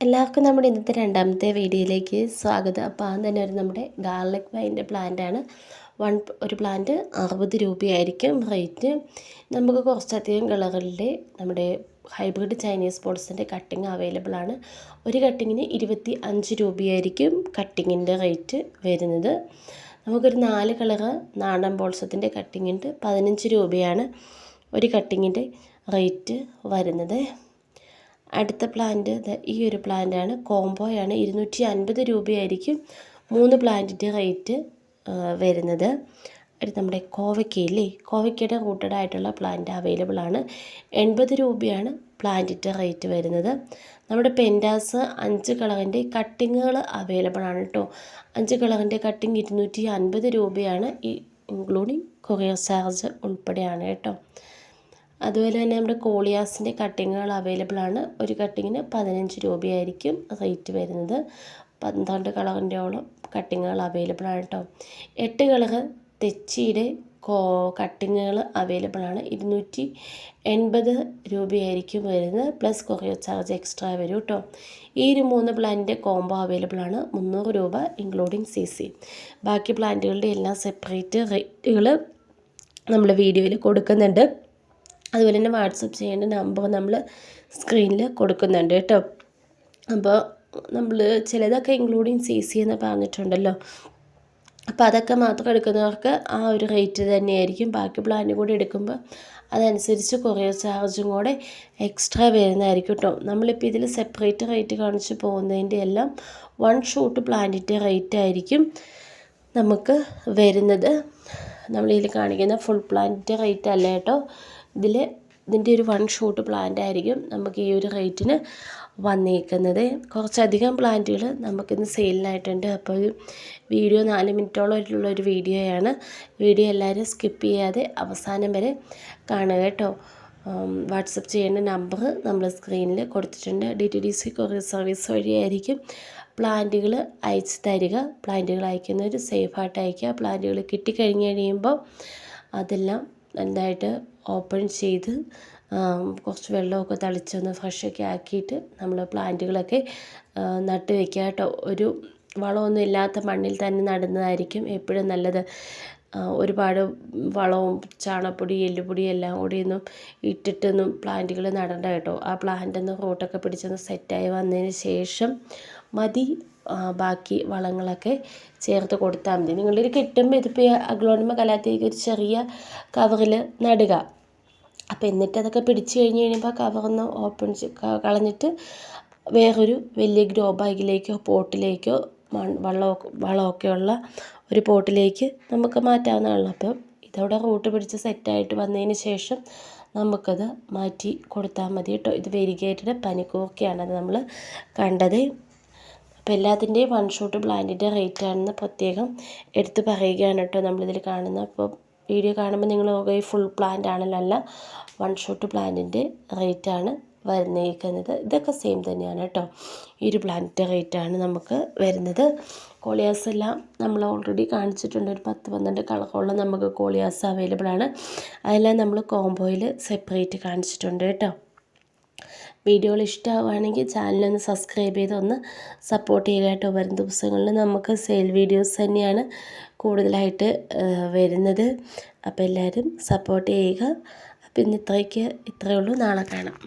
എല്ലാവർക്കും നമ്മുടെ ഇന്നത്തെ രണ്ടാമത്തെ വീഡിയോയിലേക്ക് സ്വാഗതം. അപ്പോൾ ആദ്യം തന്നെ ഒരു നമ്മുടെ ഗാർലിക് വൈന്റെ പ്ലാന്റാണ് വൺ ഒരു പ്ലാന്റ് അറുപത് രൂപയായിരിക്കും റേറ്റ് നമുക്ക് കുറച്ചധികം കളറുകളുടെ നമ്മുടെ ഹൈബ്രിഡ് ചൈനീസ് പോൾസിന്റെ കട്ടിങ് അവൈലബിൾ ആണ്. ഒരു കട്ടിങ്ങിന് ഇരുപത്തി അഞ്ച് രൂപയായിരിക്കും കട്ടിങ്ങിന്റെ റേറ്റ് വരുന്നത്. നമുക്കൊരു നാല് കളറ് നാടൻ ബോൾസത്തിന്റെ കട്ടിങ്ങിന്റെ പതിനഞ്ച് രൂപയാണ് ഒരു കട്ടിങ്ങിന്റെ റേറ്റ് വരുന്നത്. അടുത്ത പ്ലാന്റ് ഈ ഒരു പ്ലാന്റാണ് കോംബോയാണ് ഇരുന്നൂറ്റി അൻപത് രൂപയായിരിക്കും മൂന്ന് പ്ലാന്റിന്റെ റേറ്റ് വരുന്നത്. അടുത്ത നമ്മുടെ കോവയ്ക്കയില്ലേ കോവയ്ക്കയുടെ റൂട്ടഡ് ആയിട്ടുള്ള പ്ലാന്റ് അവൈലബിൾ ആണ്. എൺപത് രൂപയാണ് പ്ലാന്റിന്റെ റേറ്റ് വരുന്നത്. നമ്മുടെ പെൻഡാസ് അഞ്ച് കളറിന്റെ കട്ടിങ്ങുകൾ അവൈലബിൾ ആണ് കേട്ടോ അഞ്ച് കളറിന്റെ കട്ടിങ് ഇരുന്നൂറ്റി അൻപത് രൂപയാണ് ഈ ഇൻക്ലൂഡിങ് കൊറിയർ ചാർജ് ഉൾപ്പെടെയാണ് കേട്ടോ അതുപോലെ തന്നെ നമ്മുടെ കോളിയാസിന്റെ കട്ടിങ്ങുകൾ അവൈലബിൾ ആണ്. ഒരു കട്ടിങ്ങിന് പതിനഞ്ച് രൂപയായിരിക്കും റേറ്റ് വരുന്നത്. പന്ത്രണ്ട് കളറിന്റെയോളം കട്ടിങ്ങുകൾ അവൈലബിൾ ആണ് കേട്ടോ എട്ട് കളർ തെച്ചിയുടെ കോ കട്ടിങ്ങുകൾ അവൈലബിൾ ആണ്. ഇരുന്നൂറ്റി എൺപത് രൂപയായിരിക്കും വരുന്നത്. പ്ലസ് കൊറിയർ ചാർജ് എക്സ്ട്രാ വരും കേട്ടോ ഈ ഒരു മൂന്ന് പ്ലാന്റിന്റെ കോംബോ അവൈലബിൾ ആണ്. മുന്നൂറ് രൂപ ഇൻക്ലൂഡിങ് സി സി. ബാക്കി പ്ലാന്റുകളുടെ എല്ലാം സെപ്പറേറ്റ് റേറ്റുകൾ നമ്മൾ വീഡിയോയിൽ കൊടുക്കുന്നുണ്ട്. അതുപോലെ തന്നെ വാട്സപ്പ് ചെയ്യേണ്ട നമ്പർ നമ്മൾ സ്ക്രീനിൽ കൊടുക്കുന്നുണ്ട് കേട്ടോ. അപ്പോൾ നമ്മൾ ചിലതൊക്കെ ഇൻക്ലൂഡിങ് സി സി എന്ന് പറഞ്ഞിട്ടുണ്ടല്ലോ. അപ്പോൾ അതൊക്കെ മാത്രം എടുക്കുന്നവർക്ക് ആ ഒരു റേറ്റ് തന്നെയായിരിക്കും. ബാക്കി പ്ലാനും കൂടി എടുക്കുമ്പോൾ അതനുസരിച്ച് കൊറിയർ ചാർജും കൂടെ എക്സ്ട്രാ വരുന്നതായിരിക്കും കേട്ടോ. നമ്മളിപ്പോൾ ഇതിൽ സെപ്പറേറ്റ് റേറ്റ് കാണിച്ച് പോകുന്നതിന്റെ എല്ലാം വൺ ഷൂട്ട് പ്ലാനിന്റെ റേറ്റ് ആയിരിക്കും നമുക്ക് വരുന്നത്. നമ്മളിതിൽ കാണിക്കുന്ന ഫുൾ പ്ലാനിന്റെ റേറ്റ് അല്ല കേട്ടോ? ഇതിൽ ഇതിന്റെ ഒരു വൺ ഷോട്ട് പ്ലാന്റ് ആയിരിക്കും നമുക്ക് ഈ ഒരു റേറ്റിന് വന്നേക്കുന്നത്. കുറച്ചധികം പ്ലാന്റുകൾ നമുക്കിന്ന് സെയിലിനായിട്ടുണ്ട് അപ്പോൾ വീഡിയോ നാല് മിനിറ്റോളം ഒരു വീഡിയോയാണ് വീഡിയോ എല്ലാവരും സ്കിപ്പ് ചെയ്യാതെ അവസാനം വരെ കാണുക കേട്ടോ. വാട്സപ്പ് ചെയ്യേണ്ട നമ്പർ നമ്മൾ സ്ക്രീനിൽ കൊടുത്തിട്ടുണ്ട്. D T D C courier service വഴിയായിരിക്കും പ്ലാന്റുകൾ അയച്ച് തരിക. പ്ലാന്റുകൾ അയക്കുന്നവർ സേഫായിട്ട് അയക്കുക. പ്ലാന്റുകൾ കിട്ടിക്കഴിഞ്ഞ് കഴിയുമ്പോൾ അതെല്ലാം നന്നായിട്ട് ഓപ്പൺ ചെയ്ത് കുറച്ച് വെള്ളമൊക്കെ തളിച്ചൊന്ന് ഫ്രഷൊക്കെ ആക്കിയിട്ട് നമ്മൾ പ്ലാന്റുകളൊക്കെ നട്ട് വെക്കുക കേട്ടോ. ഒരു വളമൊന്നും ഇല്ലാത്ത മണ്ണിൽ തന്നെ നടുന്നതായിരിക്കും എപ്പോഴും നല്ലത്. ഒരുപാട് വളവും ചാണപ്പൊടി എല്ലുപൊടി എല്ലാം കൂടിയൊന്നും ഇട്ടിട്ടൊന്നും പ്ലാന്റുകൾ നടണ്ട കേട്ടോ. ആ പ്ലാന്റ് ഒന്ന് റൂട്ടൊക്കെ പിടിച്ചൊന്ന് സെറ്റായി വന്നതിന് ശേഷം മതി. ബാക്കി വളങ്ങളൊക്കെ ചേർത്ത് കൊടുത്താൽ മതി. നിങ്ങളുടെ കിട്ടുമ്പോൾ ഇതിപ്പോൾ അഗ്ലോണിമ കലാത്തിക്ക് ഒരു ചെറിയ കവറിൽ നടുക. അപ്പോൾ എന്നിട്ട് അതൊക്കെ പിടിച്ച് കഴിഞ്ഞ് കഴിയുമ്പോൾ കവറൊന്ന് ഓപ്പൺ കളഞ്ഞിട്ട് വേറൊരു വലിയ ഗ്രോ ബാഗിലേക്കോ പോട്ടിലേക്കോ വളമൊക്കെ ഉള്ള ഒരു പോട്ടിലേക്ക് നമുക്ക് മാറ്റാവുന്നതാണ് അപ്പം ഇതവിടെ റൂട്ട് പിടിച്ച് സെറ്റായിട്ട് വന്നതിന് ശേഷം നമുക്കത് മാറ്റി കൊടുത്താൽ മതി കേട്ടോ. ഇത് വെരിഗേറ്റഡ് പനിക്കൂർക്കയാണ്. അത് നമ്മൾ കണ്ടത്. അപ്പോൾ എല്ലാത്തിന്റെയും വൺ ഷോട്ട് പ്ലാന്റിന്റെ റേറ്റ് ആണെന്ന് പ്രത്യേകം എടുത്ത് പറയുകയാണ് കേട്ടോ നമ്മളിതിൽ കാണുന്നത്. അപ്പോൾ വീഡിയോ കാണുമ്പോൾ നിങ്ങൾ ഈ ഫുൾ പ്ലാന്റ് ആണല്ലോ അല്ല വൺ ഷോട്ട് പ്ലാന്റിന്റെ ആണ് വരുന്നേക്കുന്നത്. ഇതൊക്കെ സെയിം തന്നെയാണ് കേട്ടോ. ഈ ഒരു പ്ലാന്റിന്റെ റേറ്റ് ആണ് നമുക്ക് വരുന്നത്. കോളിയാസ് എല്ലാം നമ്മൾ ഓൾറെഡി കാണിച്ചിട്ടുണ്ട്. ഒരു പത്ത് പന്ത്രണ്ട് കളറുള്ള നമുക്ക് കോളിയാസ് അവൈലബിൾ ആണ്. അതെല്ലാം നമ്മൾ കോംബോയിൽ സെപ്പറേറ്റ് കാണിച്ചിട്ടുണ്ട് കേട്ടോ. വീഡിയോകൾ ഇഷ്ടമാവുകയാണെങ്കിൽ ചാനലൊന്ന് സബ്സ്ക്രൈബ് ചെയ്ത് ഒന്ന് സപ്പോർട്ട് ചെയ്യുക കേട്ടോ. വരും ദിവസങ്ങളിൽ നമുക്ക് സെയിൽ വീഡിയോസ് തന്നെയാണ് കൂടുതലായിട്ട് വരുന്നത്. അപ്പോൾ എല്ലാവരും സപ്പോർട്ട് ചെയ്യുക. അപ്പോൾ ഇന്ന് ഇത്രയ്ക്ക് ഇത്രയേ ഉള്ളൂ. നാളെ കാണാം.